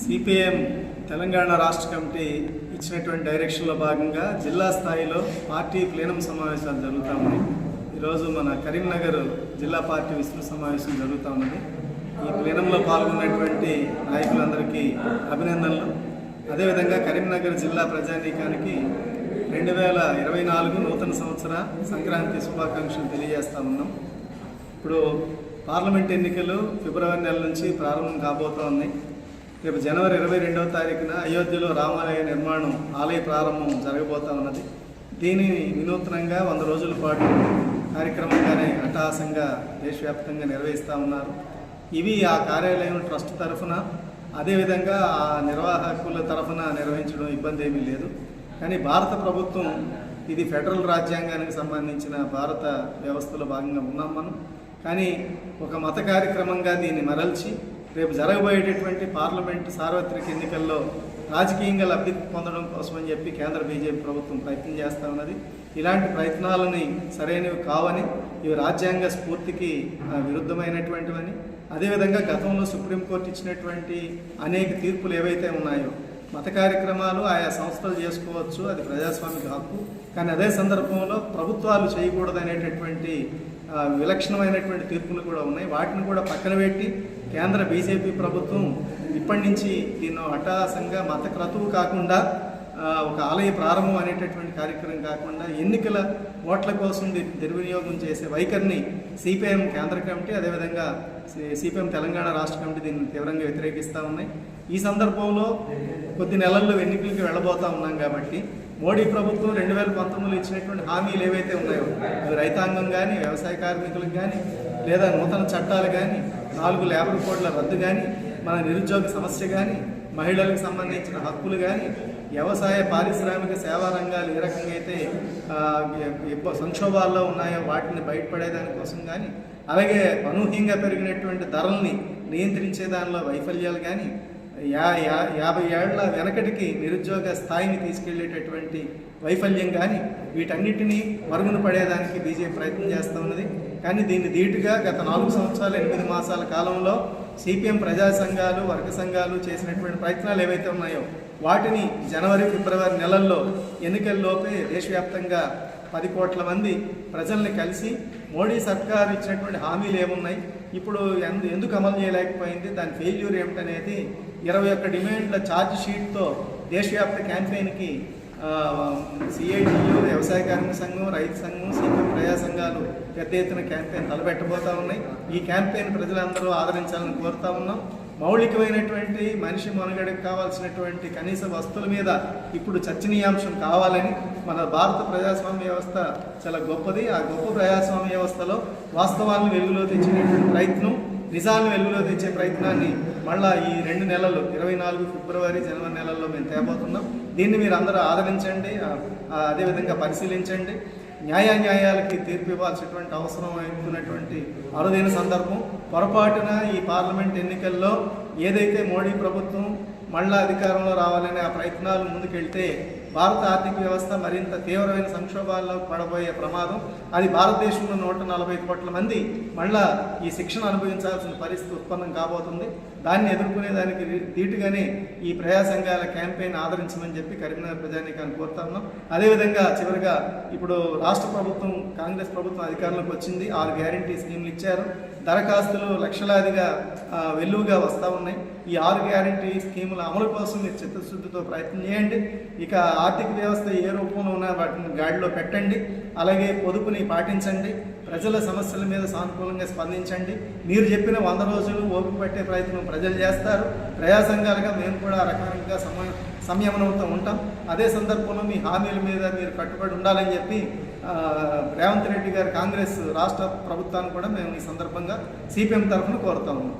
CPM Telangana రాష్ట్ర committee ఇచ్చినటువంటి డైరెక్షన్లో భాగంగా జిల్లా స్థాయిలో పార్టీ ప్లీనం సమావేశాలు జరుగుతూ ఉన్నాయి. ఈరోజు మన కరీంనగర్ జిల్లా పార్టీ విస్తృత సమావేశం జరుగుతూ ఉన్నది. ఈ ప్లీనంలో పాల్గొన్నటువంటి నాయకులందరికీ అభినందనలు. అదేవిధంగా కరీంనగర్ జిల్లా ప్రజానీకానికి రెండు వేల ఇరవై నాలుగు నూతన సంవత్సర సంక్రాంతి శుభాకాంక్షలు తెలియజేస్తా ఉన్నాం. ఇప్పుడు పార్లమెంట్ ఎన్నికలు ఫిబ్రవరి నెల నుంచి ప్రారంభం కాబోతోంది ఉన్నాయి. రేపు జనవరి ఇరవై రెండవ తారీఖున అయోధ్యలో రామాలయ నిర్మాణం ఆలయ ప్రారంభం జరగబోతా ఉన్నది. దీనిని వినూత్నంగా వంద రోజుల పాటు కార్యక్రమంగానే అట్టహాసంగా దేశవ్యాప్తంగా నిర్వహిస్తూ ఉన్నారు. ఇవి ఆ కార్యాలయం ట్రస్ట్ తరఫున అదేవిధంగా ఆ నిర్వాహకుల తరఫున నిర్వహించడం ఇబ్బంది ఏమీ లేదు. కానీ భారత ప్రభుత్వం ఇది ఫెడరల్ రాజ్యాంగానికి సంబంధించిన భారత వ్యవస్థలో భాగంగా ఉన్నాం మనం. కానీ ఒక మత కార్యక్రమంగా దీన్ని మరల్చి రేపు జరగబోయేటటువంటి పార్లమెంట్ సార్వత్రిక ఎన్నికల్లో రాజకీయంగా లబ్ధి పొందడం కోసమని చెప్పి కేంద్ర బీజేపీ ప్రభుత్వం ప్రయత్నం చేస్తూ ఉన్నది. ఇలాంటి ప్రయత్నాలని సరైనవి కావని ఇవి రాజ్యాంగ స్ఫూర్తికి విరుద్ధమైనటువంటివని అదేవిధంగా గతంలో సుప్రీంకోర్టు ఇచ్చినటువంటి అనేక తీర్పులు ఏవైతే ఉన్నాయో మత కార్యక్రమాలు ఆయా సంస్థలు చేసుకోవచ్చు అది ప్రజాస్వామిక హక్కు. కానీ అదే సందర్భంలో ప్రభుత్వాలు చేయకూడదు అనేటటువంటి విలక్షణమైనటువంటి తీర్పులు కూడా ఉన్నాయి. వాటిని కూడా పక్కన పెట్టి కేంద్ర బీజేపీ ప్రభుత్వం ఇప్పటి నుంచి దీన్ని హఠాసంగా మత క్రతువు కాకుండా ఒక ఆలయ ప్రారంభం అనేటటువంటి కార్యక్రమం కాకుండా ఎన్నికల ఓట్ల కోసం దుర్వినియోగం చేసే వైఖరిని సిపిఎం కేంద్ర కమిటీ అదేవిధంగా సిపిఎం తెలంగాణ రాష్ట్ర కమిటీ దీన్ని తీవ్రంగా వ్యతిరేకిస్తూ ఉన్నాయి. ఈ సందర్భంలో కొద్ది నెలల్లో ఎన్నికలకి వెళ్ళబోతా ఉన్నాం కాబట్టి మోడీ ప్రభుత్వం రెండు వేల పంతొమ్మిదిలో ఇచ్చినటువంటి హామీలు ఏవైతే ఉన్నాయో అవి రైతాంగం కానీ వ్యవసాయ కార్మికులకు కానీ లేదా నూతన చట్టాలు కానీ నాలుగు లేబర్ కోడ్ల రద్దు కానీ మన నిరుద్యోగ సమస్య కానీ మహిళలకు సంబంధించిన హక్కులు కానీ వ్యవసాయ పారిశ్రామిక సేవా రంగాలు ఏ రకంగా అయితే సంక్షోభాల్లో ఉన్నాయో వాటిని బయటపడేదాని కోసం కానీ అలాగే అనూహ్యంగా పెరిగినటువంటి ధరల్ని నియంత్రించే దానిలో వైఫల్యాలు కానీ యా యా యాభై ఏళ్ళ వెనకటికి నిరుద్యోగ స్థాయిని తీసుకెళ్ళేటటువంటి వైఫల్యం కానీ వీటన్నిటినీ మరుగున పడేదానికి బీజేపీ ప్రయత్నం చేస్తూ ఉన్నది. కానీ దీన్ని ధీటుగా గత నాలుగు సంవత్సరాలు ఎనిమిది మాసాల కాలంలో సిపిఎం ప్రజా సంఘాలు వర్గ సంఘాలు చేసినటువంటి ప్రయత్నాలు ఏవైతే ఉన్నాయో వాటిని జనవరి ఫిబ్రవరి నెలల్లో ఎన్నికల్లోపే దేశవ్యాప్తంగా పది కోట్ల మంది ప్రజల్ని కలిసి మోడీ సర్కార్ ఇచ్చినటువంటి హామీలు ఏమున్నాయి? ఇప్పుడు ఎందు ఎందుకు అమలు చేయలేకపోయింది? దాని ఫెయిల్యూర్ ఏమిటనేది ఇరవై ఒక్క డిమాండ్ల ఛార్జ్ షీట్తో దేశవ్యాప్త క్యాంపెయిన్కి సిఐటియు వ్యవసాయ కార్మిక సంఘం రైతు సంఘం సీఎం ప్రజా సంఘాలు పెద్ద ఎత్తున క్యాంపెయిన్ తలపెట్టబోతా ఉన్నాయి. ఈ క్యాంపెయిన్ ప్రజలందరూ ఆదరించాలని కోరుతా ఉన్నాం. మౌలికమైనటువంటి మనిషి మనుగడకు కావాల్సినటువంటి కనీస వస్తువుల మీద ఇప్పుడు చర్చనీయాంశం కావాలని మన భారత ప్రజాస్వామ్య వ్యవస్థ చాలా గొప్పది. ఆ గొప్ప ప్రజాస్వామ్య వ్యవస్థలో వాస్తవాలను వెలుగులో తెచ్చినటువంటి ప్రయత్నం నిజాలను వెలుగులో తెచ్చే ప్రయత్నాన్ని మళ్ళా ఈ రెండు నెలలు ఇరవై నాలుగు ఫిబ్రవరి జనవరి నెలల్లో మేము తేబోతున్నాం. దీన్ని మీరు అందరూ ఆదరించండి అదేవిధంగా పరిశీలించండి. న్యాయాన్యాయాలకి తీర్పు ఇవ్వాల్సినటువంటి అవసరం అవుతున్నటువంటి అరుదైన సందర్భం. పొరపాటున ఈ పార్లమెంట్ ఎన్నికల్లో ఏదైతే మోడీ ప్రభుత్వం మళ్ళా అధికారంలో రావాలనే ఆ ప్రయత్నాలు ముందుకెళ్తే భారత ఆర్థిక వ్యవస్థ మరింత తీవ్రమైన సంక్షోభాల్లో పడబోయే ప్రమాదం అది భారతదేశంలో నూట నలభై కోట్ల మంది మళ్ళా ఈ శిక్షణ అనుభవించాల్సిన పరిస్థితి ఉత్పన్నం కాబోతుంది. దాన్ని ఎదుర్కొనేదానికి ధీటుగానే ఈ ప్రజా సంఘాల క్యాంపెయిన్ ఆదరించమని చెప్పి కరీంనగర్ ప్రజానీకాన్ని కోరుతా ఉన్నాం. అదేవిధంగా చివరిగా ఇప్పుడు రాష్ట్ర ప్రభుత్వం కాంగ్రెస్ ప్రభుత్వం అధికారంలోకి వచ్చింది. ఆరు గ్యారంటీ స్కీమ్లు ఇచ్చారు. దరఖాస్తులు లక్షలాదిగా వెలువుగా వస్తూ ఉన్నాయి. ఈ ఆరు గ్యారంటీ స్కీముల అమలు కోసం మీరు చిత్తశుద్ధితో ప్రయత్నం చేయండి. ఇక ఆర్థిక వ్యవస్థ ఏ రూపంలో ఉన్నా వాటిని గాడిలో పెట్టండి. అలాగే పొదుపుని పాటించండి. ప్రజల సమస్యల మీద సానుకూలంగా స్పందించండి. మీరు చెప్పిన వంద రోజులు ఓపిక పట్టే ప్రయత్నం ప్రజలు చేస్తారు. ప్రజా సంఘాలుగా మేము కూడా రకరకంగా సమ సంయమనంతో ఉంటాం. అదే సందర్భంలో మీ హామీల మీద మీరు కట్టుబడి ఉండాలని చెప్పి రేవంత్ రెడ్డి గారి కాంగ్రెస్ రాష్ట్ర ప్రభుత్వాన్ని కూడా మేము ఈ సందర్భంగా సిపిఎం తరఫున కోరుతా ఉన్నాం.